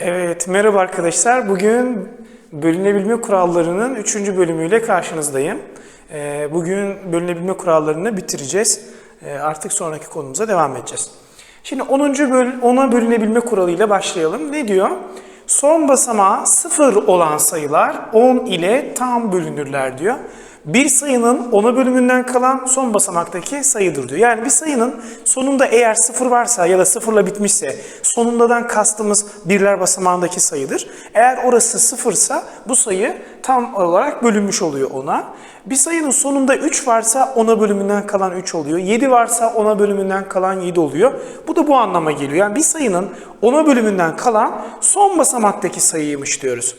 Evet, merhaba arkadaşlar. Bugün bölünebilme kurallarının 3. bölümüyle karşınızdayım. Ee, Bugün bölünebilme kurallarını bitireceğiz. Ee, Artık sonraki konumuza devam edeceğiz. Şimdi 10. Böl 10'a bölünebilme kuralıyla başlayalım. Ne diyor? Son basamağı 0 olan sayılar 10 ile tam bölünürler diyor. Bir sayının ona bölümünden kalan son basamaktaki sayıdır diyor. Yani bir sayının sonunda eğer sıfır varsa ya da sıfırla bitmişse sonundadan kastımız birler basamağındaki sayıdır. Eğer orası sıfırsa bu sayı tam olarak bölünmüş oluyor ona. Bir sayının sonunda 3 varsa ona bölümünden kalan 3 oluyor. 7 varsa ona bölümünden kalan 7 oluyor. Bu da bu anlama geliyor. Yani bir sayının ona bölümünden kalan son basamaktaki sayıymış diyoruz.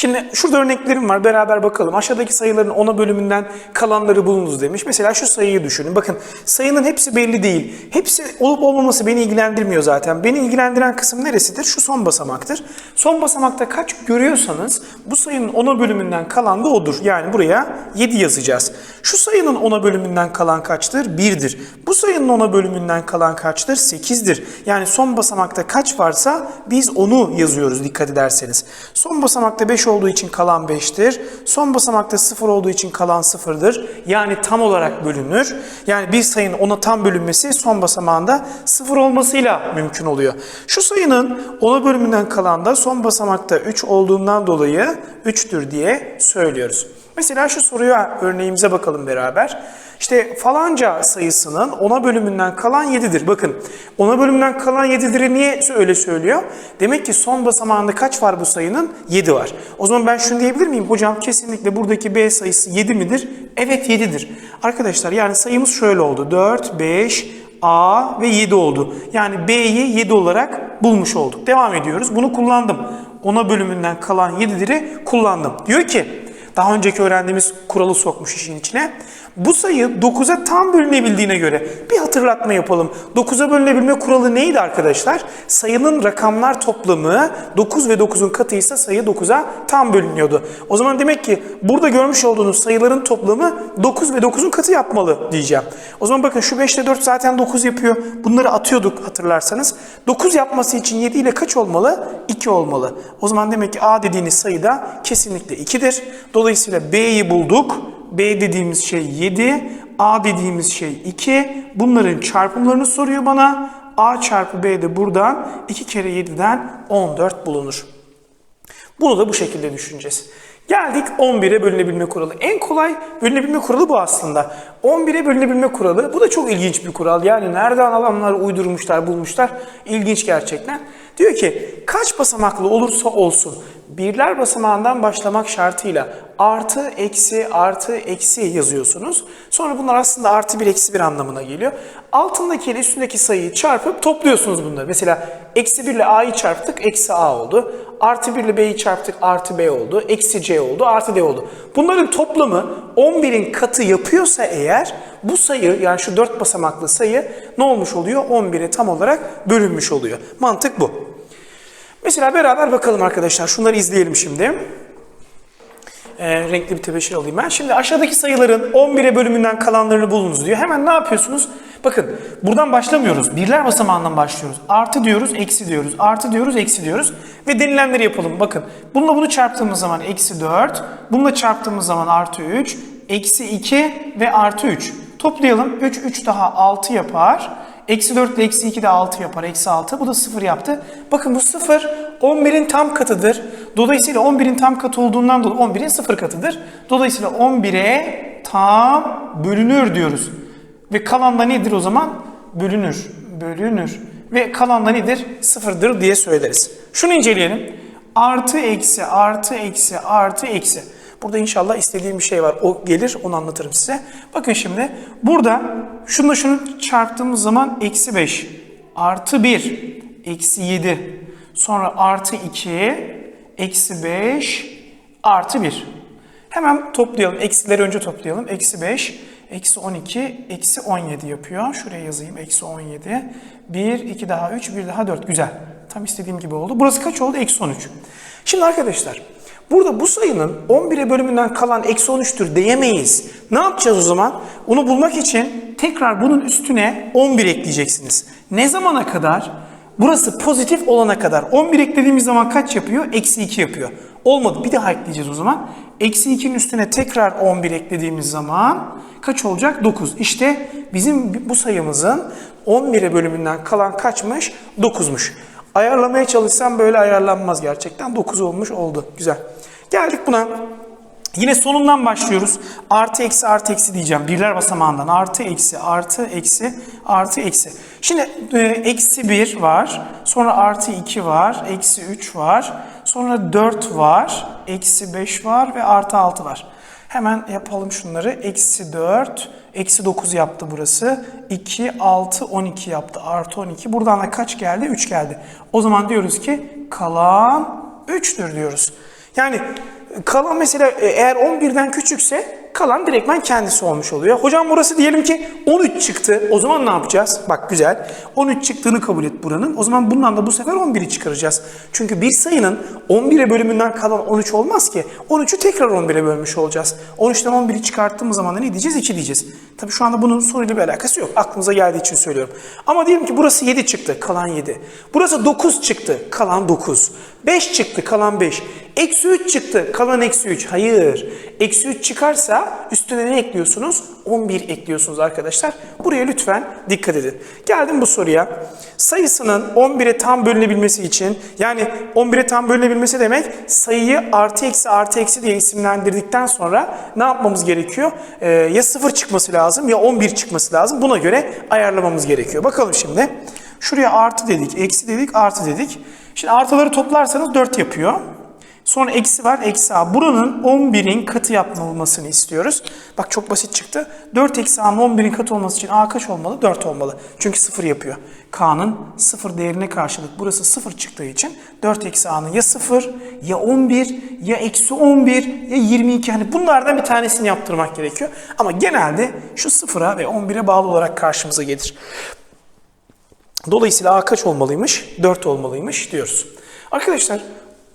Şimdi şurada örneklerim var. Beraber bakalım. Aşağıdaki sayıların ona bölümünden kalanları bulunuz demiş. Mesela şu sayıyı düşünün. Bakın sayının hepsi belli değil. Hepsi olup olmaması beni ilgilendirmiyor zaten. Beni ilgilendiren kısım neresidir? Şu son basamaktır. Son basamakta kaç görüyorsanız bu sayının ona bölümünden kalan da odur. Yani buraya 7 yazacağız. Şu sayının ona bölümünden kalan kaçtır? 1'dir. Bu sayının ona bölümünden kalan kaçtır? 8'dir. Yani son basamakta kaç varsa biz onu yazıyoruz dikkat ederseniz. Son basamakta 5 olduğu için kalan 5'tir. Son basamakta 0 olduğu için kalan 0'dır. Yani tam olarak bölünür. Yani bir sayının ona tam bölünmesi son basamağında 0 olmasıyla mümkün oluyor. Şu sayının ona bölümünden kalan da son basamakta 3 olduğundan dolayı 3'tür diye söylüyoruz. Mesela şu soruya örneğimize bakalım beraber. İşte falanca sayısının ona bölümünden kalan 7'dir. Bakın ona bölümünden kalan 7'dir'i niye öyle söylüyor? Demek ki son basamağında kaç var bu sayının? 7 var. O zaman ben şunu diyebilir miyim? Hocam kesinlikle buradaki B sayısı 7 midir? Evet 7'dir. Arkadaşlar yani sayımız şöyle oldu. 4, 5, A ve 7 oldu. Yani B'yi 7 olarak bulmuş olduk. Devam ediyoruz. Bunu kullandım. Ona bölümünden kalan 7'leri kullandım. Diyor ki daha önceki öğrendiğimiz kuralı sokmuş işin içine. Bu sayı 9'a tam bölünebildiğine göre bir hatırlatma yapalım. 9'a bölünebilme kuralı neydi arkadaşlar? Sayının rakamlar toplamı 9 ve 9'un katıysa sayı 9'a tam bölünüyordu. O zaman demek ki burada görmüş olduğunuz sayıların toplamı 9 ve 9'un katı yapmalı diyeceğim. O zaman bakın şu 5 ile 4 zaten 9 yapıyor. Bunları atıyorduk hatırlarsanız. 9 yapması için 7 ile kaç olmalı? 2 olmalı. O zaman demek ki A dediğiniz sayı da kesinlikle 2'dir. Dolayısıyla B'yi bulduk. B dediğimiz şey 7, A dediğimiz şey 2. Bunların çarpımlarını soruyor bana. A çarpı B de buradan 2 kere 7'den 14 bulunur. Bunu da bu şekilde düşüneceğiz. Geldik 11'e bölünebilme kuralı. En kolay bölünebilme kuralı bu aslında. 11'e bölünebilme kuralı. Bu da çok ilginç bir kural. Yani nereden adamlar uydurmuşlar, bulmuşlar. İlginç gerçekten. Diyor ki kaç basamaklı olursa olsun birler basamağından başlamak şartıyla artı, eksi, artı, eksi yazıyorsunuz. Sonra bunlar aslında artı bir, eksi bir anlamına geliyor. Altındaki ile üstündeki sayıyı çarpıp topluyorsunuz bunları. Mesela eksi 1 ile a'yı çarptık, eksi a oldu. Artı 1 ile b'yi çarptık, artı b oldu. Eksi c oldu, artı d oldu. Bunların toplamı 11'in katı yapıyorsa eğer bu sayı yani şu 4 basamaklı sayı ne olmuş oluyor? 11'e tam olarak bölünmüş oluyor. Mantık bu. Mesela beraber bakalım arkadaşlar. Şunları izleyelim şimdi. Ee, renkli bir tebeşir alayım ben. Şimdi aşağıdaki sayıların 11'e bölümünden kalanlarını bulunuz diyor. Hemen ne yapıyorsunuz? Bakın buradan başlamıyoruz. Birler basamağından başlıyoruz. Artı diyoruz, eksi diyoruz. Artı diyoruz, eksi diyoruz. Ve denilenleri yapalım. Bakın bununla bunu çarptığımız zaman eksi 4. Bununla çarptığımız zaman artı 3. Eksi 2 ve artı 3. Toplayalım. 3, 3 daha 6 yapar. Eksi 4 ile eksi 2 de 6 yapar. Eksi 6. Bu da 0 yaptı. Bakın bu 0 11'in tam katıdır. Dolayısıyla 11'in tam katı olduğundan dolayı 11'in 0 katıdır. Dolayısıyla 11'e tam bölünür diyoruz. Ve kalan da nedir o zaman? Bölünür. Bölünür. Ve kalan da nedir? Sıfırdır diye söyleriz. Şunu inceleyelim. Artı eksi artı eksi artı eksi. Burada inşallah istediğim bir şey var. O gelir onu anlatırım size. Bakın şimdi burada şununla şunu çarptığımız zaman eksi 5 artı 1 eksi 7 sonra artı 2 eksi 5 artı 1. Hemen toplayalım. Eksileri önce toplayalım. Eksi 5 eksi 12 eksi 17 yapıyor. Şuraya yazayım. Eksi 17. 1, 2 daha 3, 1 daha 4. Güzel. Tam istediğim gibi oldu. Burası kaç oldu? Eksi 13. Şimdi arkadaşlar Burada bu sayının 11'e bölümünden kalan eksi 13'tür diyemeyiz. Ne yapacağız o zaman? Onu bulmak için tekrar bunun üstüne 11 ekleyeceksiniz. Ne zamana kadar? Burası pozitif olana kadar. 11 eklediğimiz zaman kaç yapıyor? Eksi 2 yapıyor. Olmadı. Bir daha ekleyeceğiz o zaman. Eksi 2'nin üstüne tekrar 11 eklediğimiz zaman kaç olacak? 9. İşte bizim bu sayımızın 11'e bölümünden kalan kaçmış? 9'muş. Ayarlamaya çalışsam böyle ayarlanmaz gerçekten. 9 olmuş oldu. Güzel. Geldik buna. Yine sonundan başlıyoruz. Artı eksi artı eksi diyeceğim. Birler basamağından artı eksi artı eksi artı eksi. Şimdi e, eksi 1 var. Sonra artı 2 var. Eksi 3 var. Sonra 4 var. Eksi 5 var ve artı 6 var. Hemen yapalım şunları. Eksi 4, eksi 9 yaptı burası. 2, 6, 12 yaptı. Artı 12. Buradan da kaç geldi? 3 geldi. O zaman diyoruz ki kalan 3'tür diyoruz. Yani kalan mesela e, eğer 11'den küçükse kalan direktmen kendisi olmuş oluyor. Hocam burası diyelim ki 13 çıktı. O zaman ne yapacağız? Bak güzel. 13 çıktığını kabul et buranın. O zaman bundan da bu sefer 11'i çıkaracağız. Çünkü bir sayının 11'e bölümünden kalan 13 olmaz ki. 13'ü tekrar 11'e bölmüş olacağız. 13'ten 11'i çıkarttığımız zaman da ne diyeceğiz? 2 diyeceğiz. Tabii şu anda bunun soruyla bir alakası yok. Aklımıza geldiği için söylüyorum. Ama diyelim ki burası 7 çıktı. Kalan 7. Burası 9 çıktı. Kalan 9. 5 çıktı. Kalan 5. Eksi 3 çıktı. Kalan eksi 3. Hayır. Eksi 3 çıkarsa üstüne ne ekliyorsunuz? 11 ekliyorsunuz arkadaşlar. Buraya lütfen dikkat edin. Geldim bu soruya. Sayısının 11'e tam bölünebilmesi için yani 11'e tam bölünebilmesi demek sayıyı artı eksi artı eksi diye isimlendirdikten sonra ne yapmamız gerekiyor? Ee, ya 0 çıkması lazım ya 11 çıkması lazım. Buna göre ayarlamamız gerekiyor. Bakalım şimdi. Şuraya artı dedik, eksi dedik, artı dedik. Şimdi artıları toplarsanız 4 yapıyor. Sonra eksi var, eksi a. Buranın 11'in katı yapılmasını istiyoruz. Bak çok basit çıktı. 4 eksi a'nın 11'in katı olması için a kaç olmalı? 4 olmalı. Çünkü 0 yapıyor. k'nın 0 değerine karşılık burası 0 çıktığı için 4 eksi a'nın ya 0 ya 11 ya eksi 11 ya 22. Hani bunlardan bir tanesini yaptırmak gerekiyor. Ama genelde şu 0'a ve 11'e bağlı olarak karşımıza gelir. Dolayısıyla A kaç olmalıymış? 4 olmalıymış diyoruz. Arkadaşlar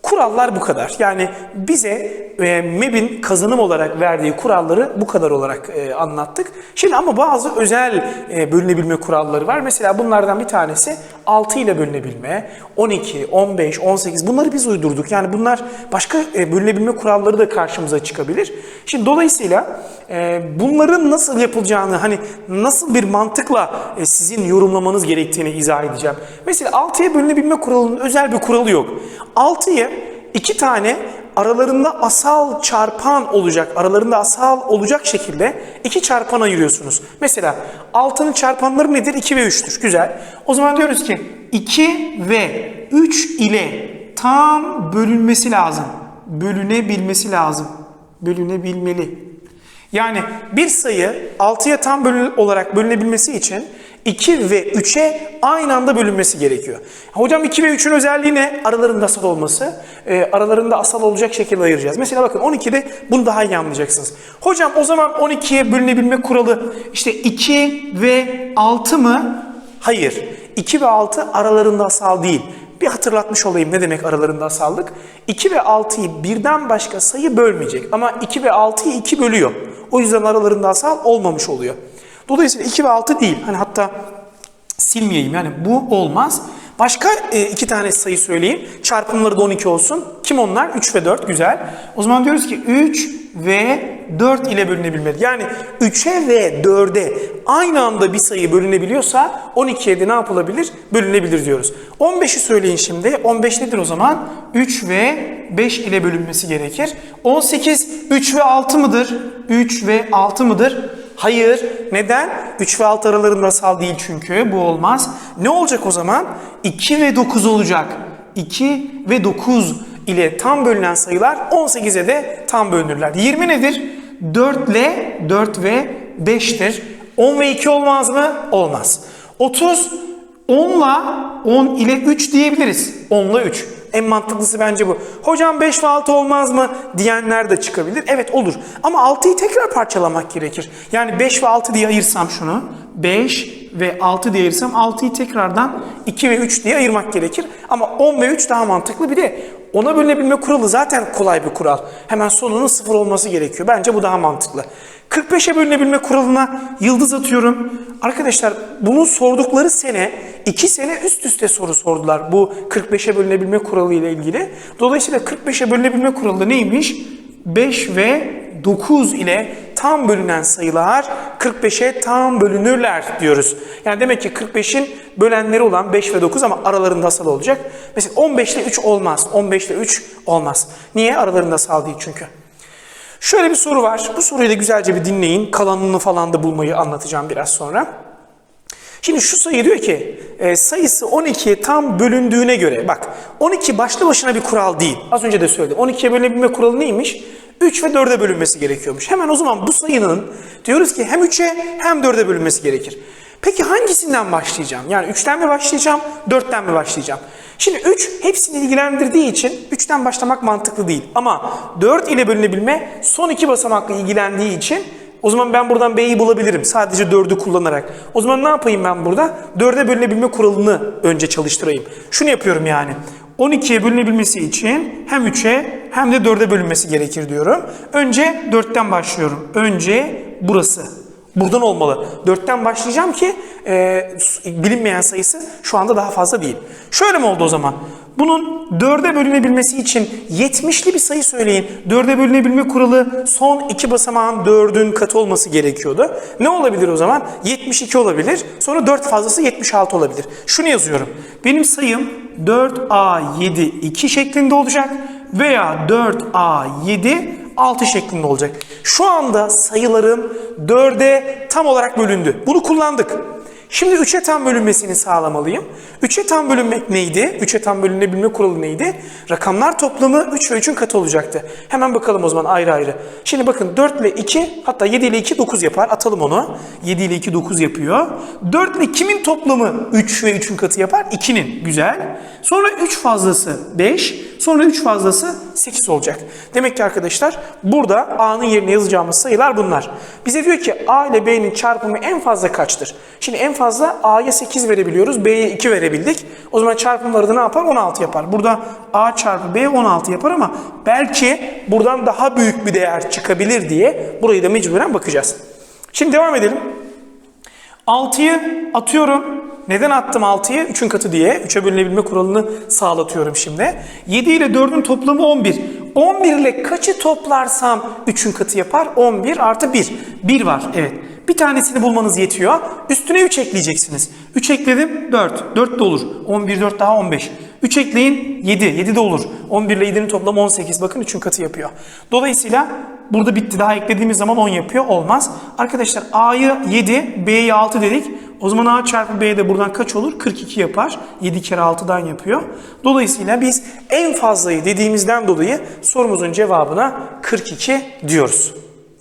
kurallar bu kadar. Yani bize e, MEB'in kazanım olarak verdiği kuralları bu kadar olarak e, anlattık. Şimdi ama bazı özel e, bölünebilme kuralları var. Mesela bunlardan bir tanesi 6 ile bölünebilme, 12, 15, 18 bunları biz uydurduk. Yani bunlar başka e, bölünebilme kuralları da karşımıza çıkabilir. Şimdi dolayısıyla e, bunların nasıl yapılacağını hani nasıl bir mantıkla e, sizin yorumlamanız gerektiğini izah edeceğim. Mesela 6'ya bölünebilme kuralının özel bir kuralı yok. 6'yı iki tane aralarında asal çarpan olacak, aralarında asal olacak şekilde iki çarpan ayırıyorsunuz. Mesela 6'nın çarpanları nedir? 2 ve 3'tür. Güzel. O zaman diyoruz ki 2 ve 3 ile tam bölünmesi lazım. Bölünebilmesi lazım. Bölünebilmeli. Yani bir sayı 6'ya tam bölü olarak bölünebilmesi için 2 ve 3'e aynı anda bölünmesi gerekiyor. Hocam 2 ve 3'ün özelliği ne? Aralarında asal olması. E, aralarında asal olacak şekilde ayıracağız. Mesela bakın 12'de bunu daha iyi anlayacaksınız. Hocam o zaman 12'ye bölünebilme kuralı işte 2 ve 6 mı? Hayır. 2 ve 6 aralarında asal değil. Bir hatırlatmış olayım ne demek aralarında asallık. 2 ve 6'yı birden başka sayı bölmeyecek. Ama 2 ve 6'yı 2 bölüyor. O yüzden aralarında asal olmamış oluyor. Dolayısıyla 2 ve 6 değil. Hani hatta silmeyeyim yani bu olmaz. Başka e, iki tane sayı söyleyeyim. Çarpımları da 12 olsun. Kim onlar? 3 ve 4 güzel. O zaman diyoruz ki 3 ve 4 ile bölünebilmeli. Yani 3'e ve 4'e aynı anda bir sayı bölünebiliyorsa 12'ye de ne yapılabilir? Bölünebilir diyoruz. 15'i söyleyin şimdi. 15 nedir o zaman? 3 ve 5 ile bölünmesi gerekir. 18 3 ve 6 mıdır? 3 ve 6 mıdır? Hayır. Neden? 3 ve 6 aralarında asal değil çünkü. Bu olmaz. Ne olacak o zaman? 2 ve 9 olacak. 2 ve 9 ile tam bölünen sayılar 18'e de tam bölünürler. 20 nedir? 4 ile 4 ve 5'tir. 10 ve 2 olmaz mı? Olmaz. 30 10 ile 10 ile 3 diyebiliriz. 10 ile 3. En mantıklısı bence bu. Hocam 5 ve 6 olmaz mı diyenler de çıkabilir. Evet olur. Ama 6'yı tekrar parçalamak gerekir. Yani 5 ve 6 diye ayırsam şunu. 5 ve 6 diye ayırsam 6'yı tekrardan 2 ve 3 diye ayırmak gerekir. Ama 10 ve 3 daha mantıklı. Bir de ona bölünebilme kuralı zaten kolay bir kural. Hemen sonunun sıfır olması gerekiyor. Bence bu daha mantıklı. 45'e bölünebilme kuralına yıldız atıyorum. Arkadaşlar bunu sordukları sene 2 sene üst üste soru sordular bu 45'e bölünebilme kuralı ile ilgili. Dolayısıyla 45'e bölünebilme kuralı neymiş? 5 ve 9 ile tam bölünen sayılar 45'e tam bölünürler diyoruz. Yani demek ki 45'in bölenleri olan 5 ve 9 ama aralarında asal olacak. Mesela 15 ile 3 olmaz. 15 ile 3 olmaz. Niye? Aralarında asal değil çünkü. Şöyle bir soru var. Bu soruyu da güzelce bir dinleyin. Kalanını falan da bulmayı anlatacağım biraz sonra. Şimdi şu sayı diyor ki e, sayısı 12'ye tam bölündüğüne göre bak 12 başlı başına bir kural değil. Az önce de söyledim. 12'ye bölünebilme kuralı neymiş? 3 ve 4'e bölünmesi gerekiyormuş. Hemen o zaman bu sayının diyoruz ki hem 3'e hem 4'e bölünmesi gerekir. Peki hangisinden başlayacağım? Yani 3'ten mi başlayacağım, 4'ten mi başlayacağım? Şimdi 3 hepsini ilgilendirdiği için 3'ten başlamak mantıklı değil. Ama 4 ile bölünebilme son iki basamakla ilgilendiği için o zaman ben buradan B'yi bulabilirim sadece 4'ü kullanarak. O zaman ne yapayım ben burada? 4'e bölünebilme kuralını önce çalıştırayım. Şunu yapıyorum yani. 12'ye bölünebilmesi için hem 3'e hem de 4'e bölünmesi gerekir diyorum. Önce 4'ten başlıyorum. Önce burası. Buradan olmalı. 4'ten başlayacağım ki e, bilinmeyen sayısı şu anda daha fazla değil. Şöyle mi oldu o zaman? Bunun 4'e bölünebilmesi için 70'li bir sayı söyleyin. 4'e bölünebilme kuralı son iki basamağın 4'ün katı olması gerekiyordu. Ne olabilir o zaman? 72 olabilir. Sonra 4 fazlası 76 olabilir. Şunu yazıyorum. Benim sayım 4A7 2 şeklinde olacak veya 4A7 6 şeklinde olacak. Şu anda sayılarım 4'e tam olarak bölündü. Bunu kullandık. Şimdi 3'e tam bölünmesini sağlamalıyım. 3'e tam bölünmek neydi? 3'e tam bölünebilme kuralı neydi? Rakamlar toplamı 3 ve 3'ün katı olacaktı. Hemen bakalım o zaman ayrı ayrı. Şimdi bakın 4 ile 2 hatta 7 ile 2 9 yapar. Atalım onu. 7 ile 2 9 yapıyor. 4 ile kimin toplamı 3 ve 3'ün katı yapar? 2'nin. Güzel. Sonra 3 fazlası 5. Sonra 3 fazlası 8 olacak. Demek ki arkadaşlar burada A'nın yerine yazacağımız sayılar bunlar. Bize diyor ki A ile B'nin çarpımı en fazla kaçtır? Şimdi en fazla A'ya 8 verebiliyoruz. B'ye 2 verebildik. O zaman çarpımları da ne yapar? 16 yapar. Burada A çarpı B 16 yapar ama belki buradan daha büyük bir değer çıkabilir diye burayı da mecburen bakacağız. Şimdi devam edelim. 6'yı atıyorum. Neden attım 6'yı? 3'ün katı diye. 3'e bölünebilme kuralını sağlatıyorum şimdi. 7 ile 4'ün toplamı 11. 11 ile kaçı toplarsam 3'ün katı yapar? 11 artı 1. 1 var evet. Bir tanesini bulmanız yetiyor. Üstüne 3 ekleyeceksiniz. 3 ekledim 4. 4 de olur. 11 4 daha 15. 3 ekleyin 7. 7 de olur. 11 ile 7'nin toplamı 18. Bakın 3'ün katı yapıyor. Dolayısıyla burada bitti. Daha eklediğimiz zaman 10 yapıyor. Olmaz. Arkadaşlar A'yı 7, B'yi 6 dedik. O zaman A çarpı B de buradan kaç olur? 42 yapar. 7 kere 6'dan yapıyor. Dolayısıyla biz en fazlayı dediğimizden dolayı sorumuzun cevabına 42 diyoruz.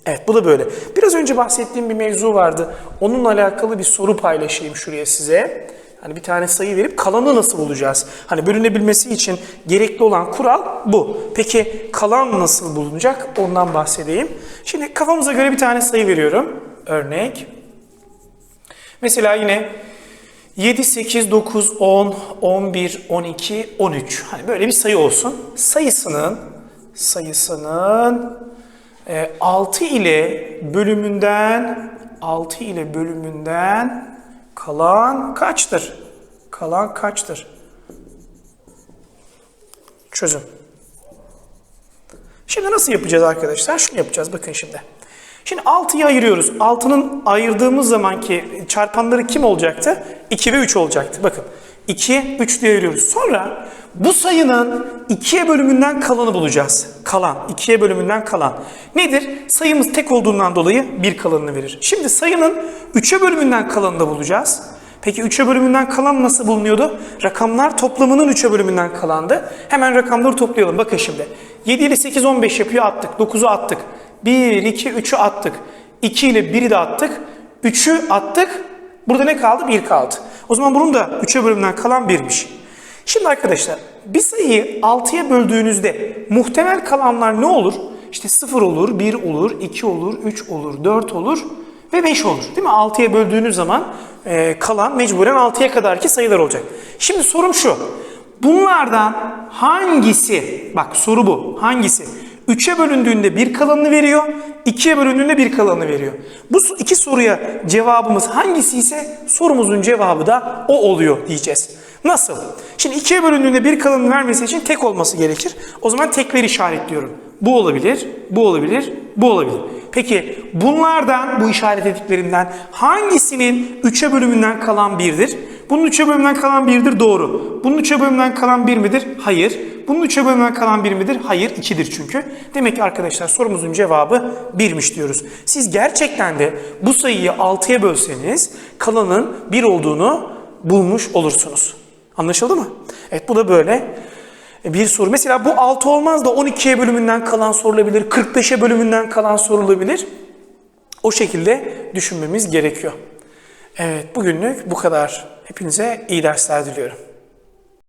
Evet bu da böyle. Biraz önce bahsettiğim bir mevzu vardı. Onunla alakalı bir soru paylaşayım şuraya size. Hani bir tane sayı verip kalanı nasıl bulacağız? Hani bölünebilmesi için gerekli olan kural bu. Peki kalan nasıl bulunacak? Ondan bahsedeyim. Şimdi kafamıza göre bir tane sayı veriyorum. Örnek. Mesela yine 7, 8, 9, 10, 11, 12, 13. Hani böyle bir sayı olsun. Sayısının sayısının e, 6 ile bölümünden 6 ile bölümünden kalan kaçtır? Kalan kaçtır? Çözüm. Şimdi nasıl yapacağız arkadaşlar? Şunu yapacağız bakın şimdi. Şimdi 6'yı ayırıyoruz. 6'nın ayırdığımız zamanki çarpanları kim olacaktı? 2 ve 3 olacaktı. Bakın 2, 3 diye ayırıyoruz. Sonra bu sayının 2'ye bölümünden kalanı bulacağız. Kalan, 2'ye bölümünden kalan. Nedir? Sayımız tek olduğundan dolayı bir kalanını verir. Şimdi sayının 3'e bölümünden kalanını da bulacağız. Peki 3'e bölümünden kalan nasıl bulunuyordu? Rakamlar toplamının 3'e bölümünden kalandı. Hemen rakamları toplayalım. Bakın şimdi. 7 ile 8, 15 yapıyor attık. 9'u attık. 1, 2, 3'ü attık. 2 ile 1'i de attık. 3'ü attık. Burada ne kaldı? 1 kaldı. O zaman bunun da 3'e bölümden kalan 1'miş. Şimdi arkadaşlar bir sayıyı 6'ya böldüğünüzde muhtemel kalanlar ne olur? İşte 0 olur, 1 olur, 2 olur, 3 olur, 4 olur ve 5 olur. Değil mi? 6'ya böldüğünüz zaman e, kalan mecburen 6'ya kadarki sayılar olacak. Şimdi sorum şu. Bunlardan hangisi, bak soru bu, hangisi 3'e bölündüğünde bir kalanını veriyor, 2'ye bölündüğünde bir kalanını veriyor. Bu iki soruya cevabımız hangisi ise sorumuzun cevabı da o oluyor diyeceğiz. Nasıl? Şimdi 2'ye bölündüğünde bir kalanını vermesi için tek olması gerekir. O zaman tekleri işaretliyorum. Bu olabilir, bu olabilir, bu olabilir. Peki bunlardan, bu işaret ettiklerimden hangisinin 3'e bölümünden kalan 1'dir? Bunun 3'e bölümünden kalan 1'dir doğru. Bunun 3'e bölümünden kalan 1 midir? Hayır. Bunun 3'e bölümünden kalan 1 midir? Hayır 2'dir çünkü. Demek ki arkadaşlar sorumuzun cevabı 1'miş diyoruz. Siz gerçekten de bu sayıyı 6'ya bölseniz kalanın 1 olduğunu bulmuş olursunuz. Anlaşıldı mı? Evet bu da böyle bir soru. Mesela bu 6 olmaz da 12'ye bölümünden kalan sorulabilir. 45'e bölümünden kalan sorulabilir. O şekilde düşünmemiz gerekiyor. Evet bugünlük bu kadar. Hepinize iyi dersler diliyorum.